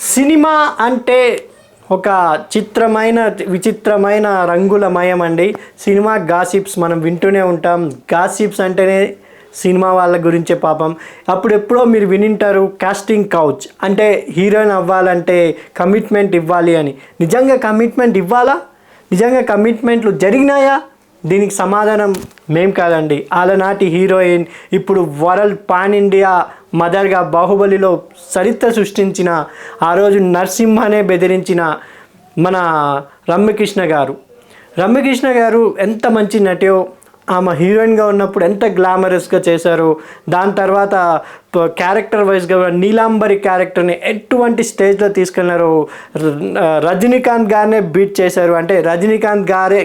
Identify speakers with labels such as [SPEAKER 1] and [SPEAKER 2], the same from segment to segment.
[SPEAKER 1] Cinema అంటే ఒక చిత్రమైన విచిత్రమైన రంగులమయం అండి సినిమా గాసిప్స్ మనం వింటూనే ఉంటాం. గాసిప్స్ అంటేనే సినిమా వాళ్ళ గురించే పాపం. అప్పుడెప్పుడో మీరు వినింటారు కాస్టింగ్ కౌచ్ అంటే హీరోయిన్ అవ్వాలంటే కమిట్మెంట్ ఇవ్వాలి అని. నిజంగా కమిట్మెంట్ ఇవ్వాలా? నిజంగా కమిట్మెంట్లు జరిగినాయా? దీనికి సమాధానం మేం కాదండి. ఆలనాటి హీరోయిన్ ఇప్పుడు వరల్డ్ పాన్ ఇండియా మదర్గా బాహుబలిలో చరిత్ర సృష్టించిన ఆ రోజు నరసింహనే బెదిరించిన మన రమ్యకృష్ణ గారు. రమ్యకృష్ణ గారు ఎంత మంచి నటో ఆమె హీరోయిన్గా ఉన్నప్పుడు ఎంత గ్లామరస్గా చేశారు దాని తర్వాత క్యారెక్టర్ వైజ్గా నీలాంబరి క్యారెక్టర్ని ఎటువంటి స్టేజ్లో తీసుకెళ్ళినారు రజనీకాంత్ గారినే బీట్ చేశారు. అంటే రజనీకాంత్ గారే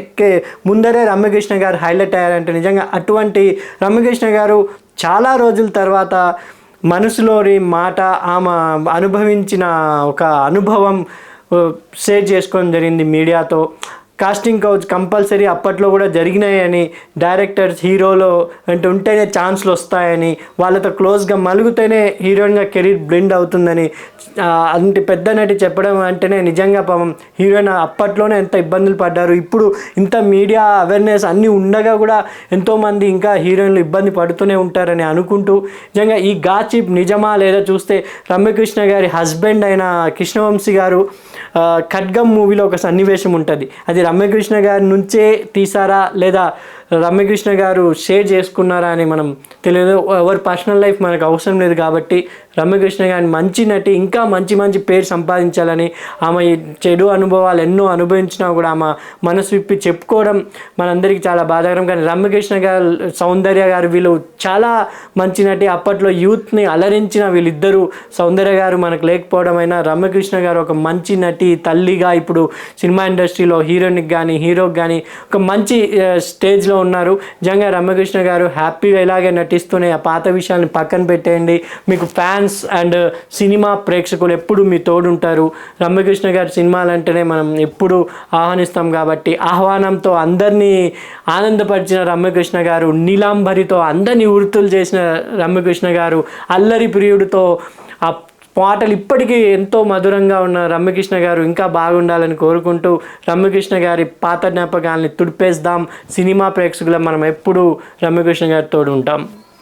[SPEAKER 1] ముందరే రమ్యకృష్ణ గారు హైలైట్ అయ్యారంటే నిజంగా అటువంటి రమ్యకృష్ణ గారు చాలా రోజుల తర్వాత మనసులోని మాట ఆమె అనుభవించిన ఒక అనుభవం షేర్ చేసుకోవడం జరిగింది మీడియాతో. కాస్టింగ్ కౌచ్ కంపల్సరీ అప్పట్లో కూడా జరిగినాయని డైరెక్టర్స్ హీరోలో అంటే ఉంటేనే ఛాన్స్లు వస్తాయని వాళ్ళతో క్లోజ్గా మలుగుతేనే హీరోయిన్గా కెరీర్ బ్లెండ్ అవుతుందని ఆ, అంత పెద్ద నటి చెప్పడం అంటేనే నిజంగా పాపం హీరోయిన్ అప్పట్లోనే ఎంత ఇబ్బందులు పడ్డారు. ఇప్పుడు ఇంత మీడియా అవేర్నెస్ అన్నీ ఉండగా కూడా ఎంతోమంది ఇంకా హీరోయిన్లు ఇబ్బంది పడుతూనే ఉంటారని అనుకుంటూ నిజంగా ఈ గాచిప్ నిజమా లేదా చూస్తే రమ్యకృష్ణ గారి హస్బెండ్ అయిన కృష్ణవంశీ గారు ఖడ్గం మూవీలో ఒక సన్నివేశం ఉంటుంది. అది రమ్యకృష్ణ గారి నుంచే తీసారా లేదా రమ్యకృష్ణ గారు షేర్ చేసుకున్నారా అని మనం తెలియదు. ఎవరి పర్సనల్ లైఫ్ మనకు అవసరం లేదు కాబట్టి రమ్యకృష్ణ గారిని మంచి నటి ఇంకా మంచి మంచి పేరు సంపాదించాలని ఆమె చెడు అనుభవాలు ఎన్నో అనుభవించినా కూడా ఆమె మనసు విప్పి చెప్పుకోవడం మనందరికీ చాలా బాధాకరం. కానీ రమ్యకృష్ణ గారు సౌందర్య గారు వీళ్ళు చాలా మంచి నటి. అప్పట్లో యూత్ని అలరించిన వీళ్ళిద్దరూ సౌందర్య గారు మనకు లేకపోవడం అయినా రమ్యకృష్ణ గారు ఒక మంచి నటి తల్లిగా ఇప్పుడు సినిమా ఇండస్ట్రీలో హీరోయిన్కి కానీ హీరోకి కానీ ఒక మంచి స్టేజ్లో ఉన్నారు. నిజంగా రమ్యకృష్ణ గారు హ్యాపీగా ఇలాగే నటిస్తూనే ఆ పాత విషయాన్ని పక్కన పెట్టేయండి. మీకు ఫ్యాన్స్ అండ్ సినిమా ప్రేక్షకులు ఎప్పుడు మీ తోడుంటారు. రమ్యకృష్ణ గారి సినిమాలు అంటేనే మనం ఎప్పుడు ఆహ్వానిస్తాం కాబట్టి ఆహ్వానంతో అందరినీ ఆనందపరిచిన రమ్యకృష్ణ గారు నీలాంబరితో అందరినీ ఉర్తులు చేసిన రమ్యకృష్ణ గారు అల్లరి ప్రియుడితో ఆ పాటలు ఇప్పటికీ ఎంతో మధురంగా ఉన్న రమ్యకృష్ణ గారు ఇంకా బాగుండాలని కోరుకుంటూ రమ్యకృష్ణ గారి పాత జ్ఞాపకాలని తుడిపేద్దాం సినిమా ప్రేక్షకుల మనం ఎప్పుడూ రమ్యకృష్ణ గారితో ఉంటాం.